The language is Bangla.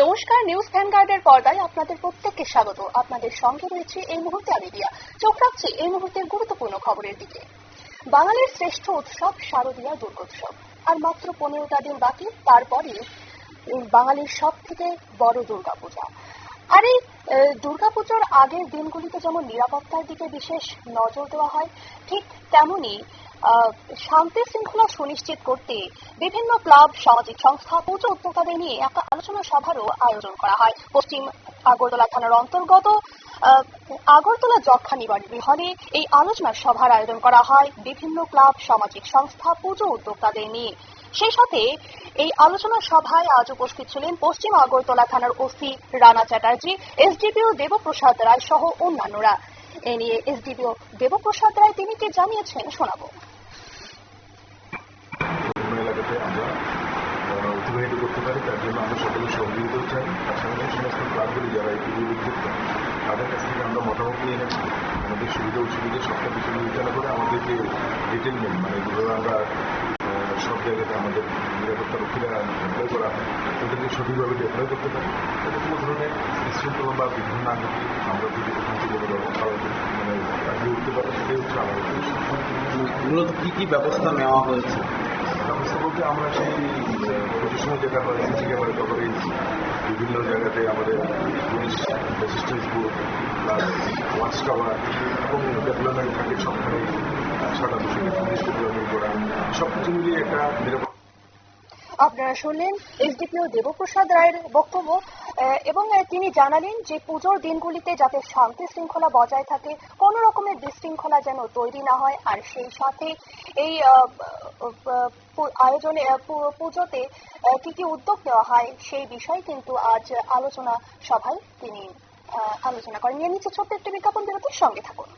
নমস্কার, নিউজ ভ্যানগার্ডের পর্দায় আপনাদের প্রত্যেককে স্বাগত। আপনাদের সঙ্গে রয়েছে এই মুহূর্তে আমি দিয়া চোখ রাখছি এই মুহূর্তের গুরুত্বপূর্ণ খবরের দিকে। বাঙালির শ্রেষ্ঠ উৎসব শারদীয়া দুর্গোৎসব। আর মাত্র পনেরোটা দিন বাকি তারপরে বাঙালির সব থেকে বড় দুর্গাপূজা। আর এই দুর্গাপুজোর আগের দিনগুলিতে যেমন নিরাপত্তার দিকে বিশেষ নজর দেওয়া হয়, ঠিক তেমনি শান্তি শৃঙ্খলা সুনিশ্চিত করতে বিভিন্ন ক্লাব, সামাজিক সংস্থা, পুজো উদ্যোক্তাদের নিয়ে একটা আলোচনা সভারও আয়োজন করা হয়। পশ্চিম আগরতলা থানার অন্তর্গত আগরতলা যক্ষা নিবারণী হলে এই আলোচনা সভার আয়োজন করা হয়। বিভিন্ন ক্লাব, সামাজিক সংস্থা, পুজো উদ্যোক্তাদের নিয়ে। সেই সাথে এই আলোচনা সভায় আজ উপস্থিত ছিলেন পশ্চিম আগরতলা থানার ওসি রানা চ্যাটার্জি, এসডিপিও দেবপ্রসাদ রায় সহ অন্যান্যরা। এ নিয়ে এসডিপিও দেবপ্রসাদ রায় তিনি কি জানিয়েছেন শোনাবো। অতিবাহিত করতে পারি, তার জন্য আমরা সকলে সহযোগিতা চাই। পাশাপাশি সমস্ত ক্লাবগুলি যারা এই উদ্যোক্তা তাদের কাছ থেকে আমরা মতামত নিয়ে গেছি আমাদের সুবিধা অসুবিধা সবটা কিছু বিবেচনা করে আমাদের যে ডিটেলমেন্ট মানে যেভাবে আমরা সব জায়গাতে আমাদের নিরাপত্তা রক্ষীরা এমপ্লয় করা ওদেরকে সঠিকভাবে ডেপ্লয় করতে পারি। এটা কোনো ধরনের বিশৃঙ্খলা বা বিঘ্ন না ঘটে। আমরা যদি ওখান থেকে কোনো মানে কাটিয়ে উঠতে পারি সেটাই হচ্ছে আমাদের। মূলত কি কি ব্যবস্থা নেওয়া হয়েছে? ব্যবস্থা বলতে আমরা সেই পুজোর সময় যেটা হয় সিসি ক্যামেরা কভারেজ বিভিন্ন জায়গাতে আমাদের police resistance board plus watch tower এবং ডেভেলপমেন্ট থাকে সবখানে ছটা দুশো পুলিশ ডেভেলপমেন্ট করা সব মিলিয়ে একটা আপনারা শুনলেন এসডিপিও দেবপ্রসাদ রায়ের বক্তব্য এবং তিনি জানালেন যে পুজোর দিনগুলিতে যাতে শান্তি শৃঙ্খলা বজায় থাকে, কোনো রকমের বিশৃঙ্খলা যেন তৈরি না হয়, আর সেই সাথে এই আয়োজনে পুজোতে কি কি উদ্যোগ নেওয়া হয়, সেই বিষয়ে কিন্তু আজ আলোচনা সভায় তিনি আলোচনা করেন। নিয়ে নিচ্ছে ছোট্ট একটি বিজ্ঞাপন বিরতির সঙ্গে থাকুন।